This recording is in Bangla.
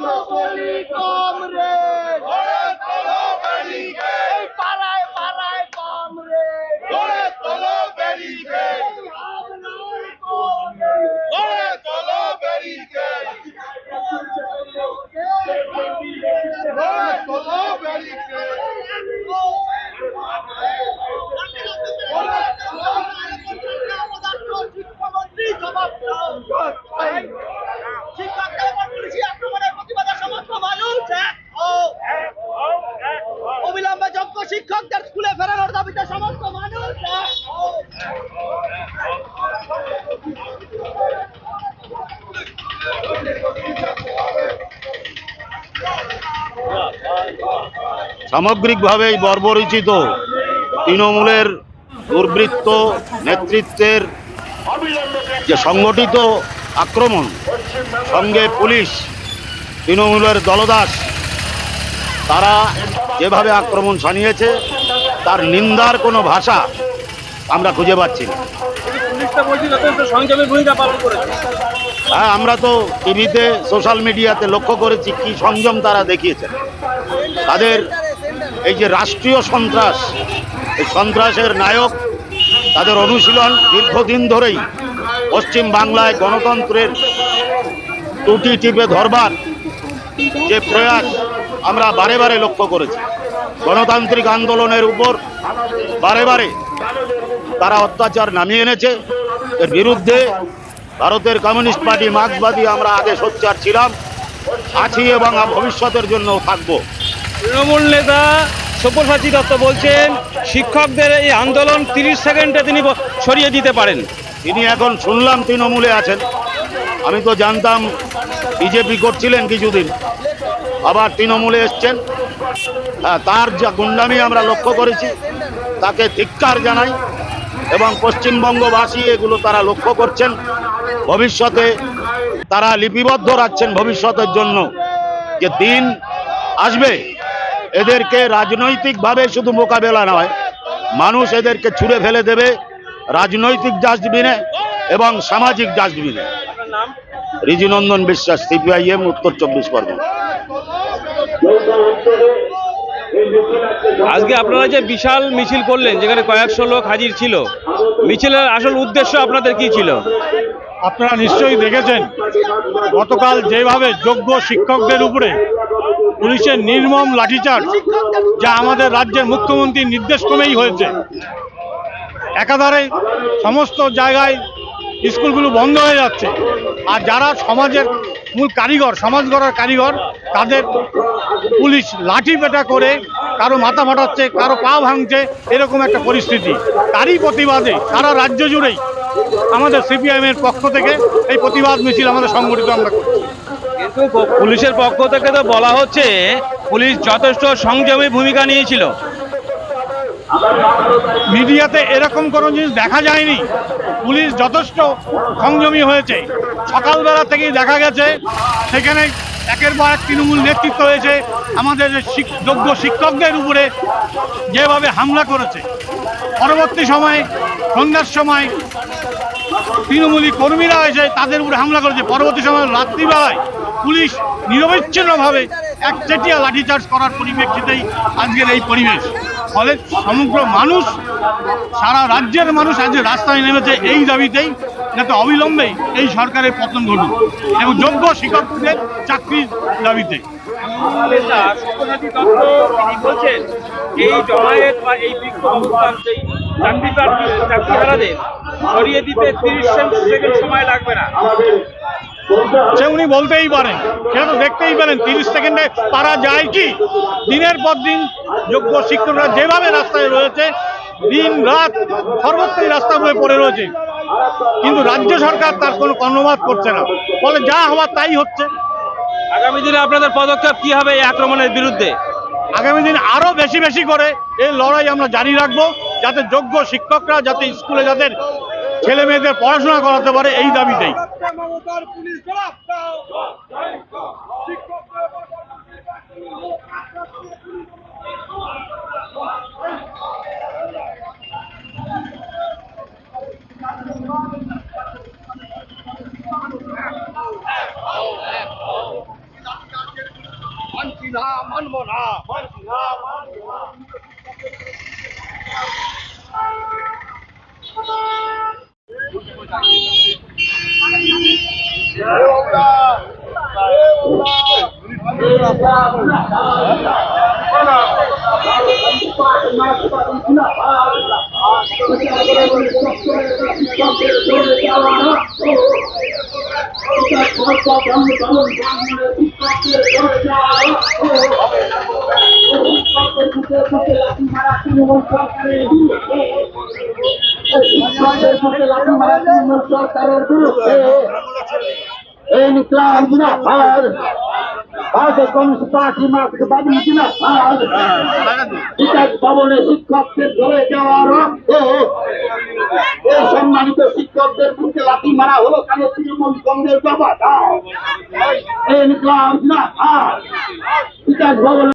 সকলি শিক্ষকদের স্কুলে ফেরানোর দাবিতে সমস্ত মানুষ এক সামগ্রিকভাবে এই বর্বরিচিত তৃণমূলের দুর্বৃত্ত নেতৃত্বের যে সংগঠিত আক্রমণ, সঙ্গে পুলিশ, তৃণমূলের দলদাস, তারা যেভাবে আক্রমণ সানিয়েছে তার নিন্দার কোনো ভাষা আমরা খুঁজে পাচ্ছি না। হ্যাঁ আমরা তো টিভিতে সোশ্যাল মিডিয়াতে লক্ষ্য করেছি কি সংযম তারা দেখিয়েছেন তাদের এই যে রাষ্ট্রীয় সন্ত্রাস এই সন্ত্রাসের নায়ক তাদের অনুশীলন দীর্ঘদিন ধরেই পশ্চিম বাংলায় গণতন্ত্রের ত্রুটি টিপে ধরবার যে প্রয়াস আমরা বারে বারে লক্ষ্য করেছি। গণতান্ত্রিক আন্দোলনের উপর বারে বারে তারা অত্যাচার নামিয়ে এনেছে। এর বিরুদ্ধে ভারতের কমিউনিস্ট পার্টি মার্ক্সবাদী আমরা আগে সোচ্চার ছিলাম। আছি এবং ভবিষ্যতের জন্য থাকব। তৃণমূল নেতা সব্যসাচী দত্ত বলছেন শিক্ষকদের এই আন্দোলন তিরিশ সেকেন্ডে তিনি সরিয়ে দিতে পারেন। তিনি এখন শুনলাম তৃণমূলে আছেন। আমি তো জানতাম বিজেপি করছিলেন কিছুদিন। আবার তৃণমূলে এসছেন। হ্যাঁ, তার যা গুন্ডামি আমরা লক্ষ্য করেছি তাকে ধিক্কার জানাই এবং পশ্চিমবঙ্গবাসী এগুলো তারা লক্ষ্য করছেন। ভবিষ্যতে তারা লিপিবদ্ধ রাখছেন ভবিষ্যতের জন্য যে দিন আসবে। এদেরকে রাজনৈতিকভাবে শুধু মোকাবেলা নয় মানুষ এদেরকে ছুঁড়ে ফেলে দেবে রাজনৈতিক ডাস্টবিনে এবং সামাজিক ডাস্টবিনে। রিজিনন্দন বিশ্বাস সিপিআইএম উত্তর চব্বিশ পরগনা। আজকে আপনারা যে বিশাল মিছিল করলেন, যেখানে কয়েকশো লোক হাজির ছিল, মিছিলের আসল উদ্দেশ্য আপনাদের কি ছিল? আপনারা নিশ্চয়ই দেখেছেন, গতকাল যেভাবে যোগ্য শিক্ষকদের উপরে পুলিশের নির্মম লাঠিচার্জ, যা আমাদের রাজ্যের মুখ্যমন্ত্রীর নির্দেশ ক্রমেই হয়েছে। একাধারে সমস্ত জায়গায় স্কুলগুলো বন্ধ হয়ে যাচ্ছে। আর যারা সমাজের মূল কারিগর সমাজ গড়ার কারিগর, তাদের পুলিশ লাঠি পেটা করে কারও মাথা ফাটাচ্ছে কারও পা ভাঙছে এরকম একটা পরিস্থিতি। তারই প্রতিবাদে সারা রাজ্য জুড়েই আমাদের সিপিআইএম এর পক্ষ থেকে এই প্রতিবাদ মিছিল আমাদের সংগঠিত আমরা করছি। কিন্তু পুলিশের পক্ষ থেকে তো বলা হচ্ছে পুলিশ যথেষ্ট সংযমী ভূমিকা নিয়েছিল। মিডিয়াতে এরকম কোনো জিনিস দেখা যায়নি। পুলিশ যথেষ্ট সংযমী হয়েছে। সকালবেলা থেকেই দেখা গেছে সেখানে একের পর এক তৃণমূল নেতৃত্ব হয়েছে, আমাদের যোগ্য শিক্ষকদের উপরে যেভাবে হামলা করেছে। পরবর্তী সময়ে, সন্ধ্যার সময় তৃণমূলী কর্মীরা এসে তাদের উপরে হামলা করেছে। পরবর্তী সময় রাত্রিবেলায় পুলিশ নিরবিচ্ছিন্নভাবে একচেটিয়া লাঠিচার্জ করার পরিপ্রেক্ষিতেই আজকের এই পরিবেশ। ফলে সমগ্র মানুষ, সারা রাজ্যের মানুষ আজ রাস্তায় নেমেছে এই দাবিতেই। যাতে অবিলম্বে এই সরকারের পতন ঘটুক এবং যোগ্য শিক্ষকদের চাকরির দাবিতে। চাকরি তিরিশ সময় লাগবে না সে উনি বলতেই পারেন, সেটা তো দেখতেই পারেন, তিরিশ সেকেন্ডে পারা যায় কি? দিনের পর দিন যোগ্য শিক্ষকরা যেভাবে রাস্তায় রয়েছে, দিন রাত সর্বত্রই রাস্তা হয়ে পড়ে রয়েছে। কিন্তু রাজ্য সরকার তার কোনো কর্ণপাত করছে না। ফলে যা হওয়ার তাই হচ্ছে। আগামী দিনে আপনাদের পদক্ষেপ কি হবে এই আক্রমণের বিরুদ্ধে? আগামী দিন আরও বেশি বেশি করে এই লড়াই আমরা জারি রাখব যাতে যোগ্য শিক্ষকরা যাতে স্কুলে যাদের ছেলে মেয়েদের পড়াশোনা করাতে পারে এই দাবিতেই। সরকারের বিরুদ্ধে ইনকলাব জিন্দাবাদ ভবনে শিক্ষকদের ধরে যাওয়ার এই সম্মানিত শিক্ষকদের বুকে লাঠি মারা হলো কেন তৃণমূল কংগ্রেস? ইনকলাব বিকাশ ভবনে